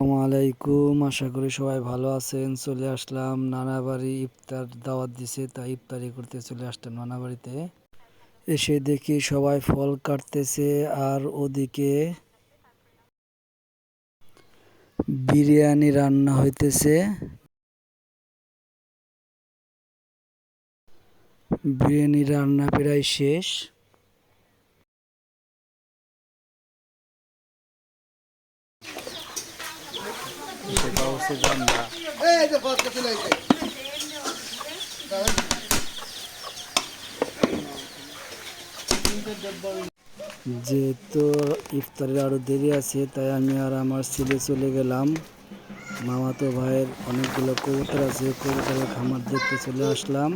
আলাইকুম। আশা করি সবাই ভালো আছেন। চলে আসলাম নানা বাড়ি ইফতার দাওয়াত দিছে, তাই ইফতারি করতে চলে আসলাম নানা বাড়িতে এসে দেখি সবাই ফল কাটতেছে আর ওদিকে বিরিয়ানি রান্না হইতেছে। বিরিয়ানি রান্না প্রায় শেষ। হচ্ছে জানলা এই যে ফটকা চলে এসে যেহেতু ইফতারের আরও দেরি আছে তাই আমি আর আমার ছেলে চলে গেলাম। মামাতো ভাইয়ের অনেকগুলো কবুতর আছে কবুতরের খামার দেখতে চলে আসলাম।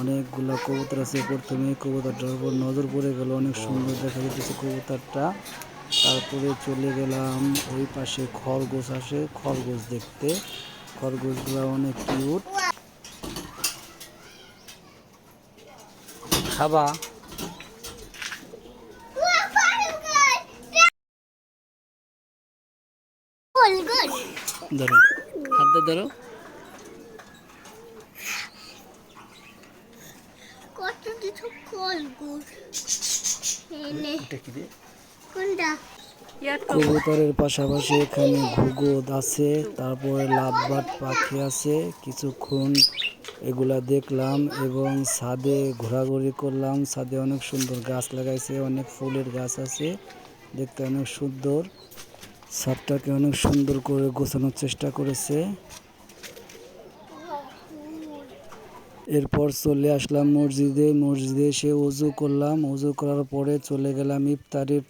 অনেকগুলো কবুতর আছে প্রথমে কবুতরটার উপর নজর পড়ে গেল অনেক সুন্দর দেখা যাচ্ছে কবুতরটা। তারপরে চলে গেলাম ওই পাশে খরগোশ আসে খরগোশ দেখতে। খরগোশগুলো অনেক কিউট। খাবা? ধরো হাতে ধরো। কত কিছু কলগুর এনে এটা কি দিয়ে কবুতরের পাশাপাশি এখানে ঘুঘুদ আছে তারপরে লাভবাট পাখি আছে কিছুক্ষণ এগুলা দেখলাম এবং ছাদে ঘোরাঘুরি করলাম। ছাদে অনেক সুন্দর গাছ লাগাইছে অনেক ফুলের গাছ আছে দেখতে অনেক সুন্দর। ছাদটাকে অনেক সুন্দর করে গোছানোর চেষ্টা করেছে। এরপর চলে আসলাম মসজিদে মসজিদে এসে উজু করলাম। উজু করার পরে চলে গেলাম ইফতারির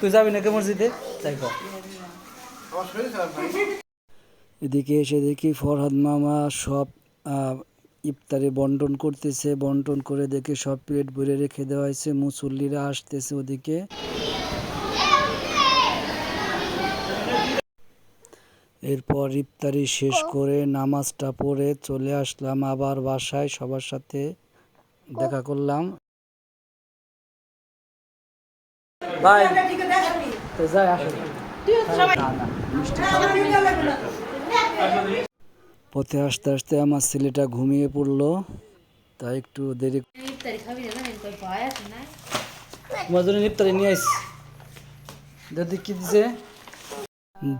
তুই যাবি নাকি মসজিদে? তাই এদিকে এসে দেখি ফরহাদ মামা সব ইফতারি বন্টন করতেছে। বন্টন করে দেখে সব প্লেট ভরে রেখে দেওয়া হয়েছে। মুসল্লিরা আসতেছে ওদিকে। এরপর ইফতারি শেষ করে নামাজটা পড়ে চলে আসলাম। আবার বাসায় সবার সাথে দেখা করলাম। তো যাই আসো। মিষ্টি পথে আসতে আসতে আমার ছেলেটা ঘুমিয়ে পড়ল। তাই একটু দেরি তোমার জন্য নিয়ে আসি দাদি কি দিছে?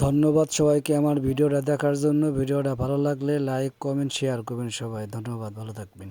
ধন্যবাদ সবাইকে আমার ভিডিওটা দেখার জন্য। ভিডিওটা ভালো লাগলে লাইক কমেন্ট শেয়ার করবেন সবাই। ধন্যবাদ ভালো থাকবেন।